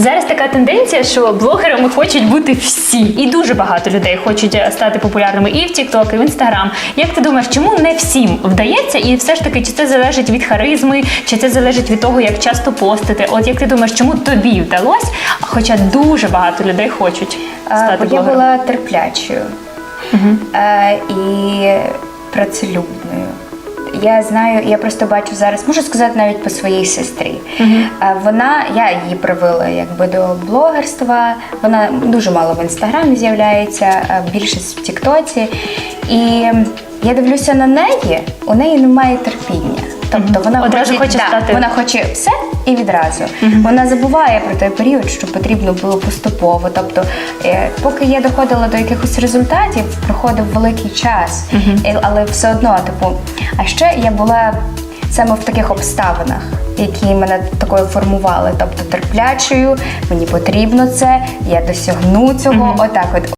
Зараз така тенденція, що блогерами хочуть бути всі, і дуже багато людей хочуть е, стати популярними і в TikTok, і в Instagram. Як ти думаєш, чому не всім вдається? І все ж таки, чи це залежить від харизми, чи це залежить від того, як часто постити? От як ти думаєш, чому тобі вдалося? Хоча дуже багато людей хочуть стати Бо я була терплячою е, і працелюбною. Я знаю, я просто бачу зараз, можу сказати навіть по своїй сестрі. Е, Вона, я її привела якби до блогерства. Вона дуже мало в інстаграмі з'являється, більшість в Тіктоці. І я дивлюся на неї, у неї немає терпіння. Тобто вона Одразу хоче да, стати- вона хоче все і відразу. Вона забуває про той період, що потрібно було поступово. Тобто, е, поки я доходила до якихось результатів, проходив великий час, але все одно, типу, а ще я була саме в таких обставинах. Які мене такою формували, тобто терплячою, мені потрібно це, я досягну цього. Отак, от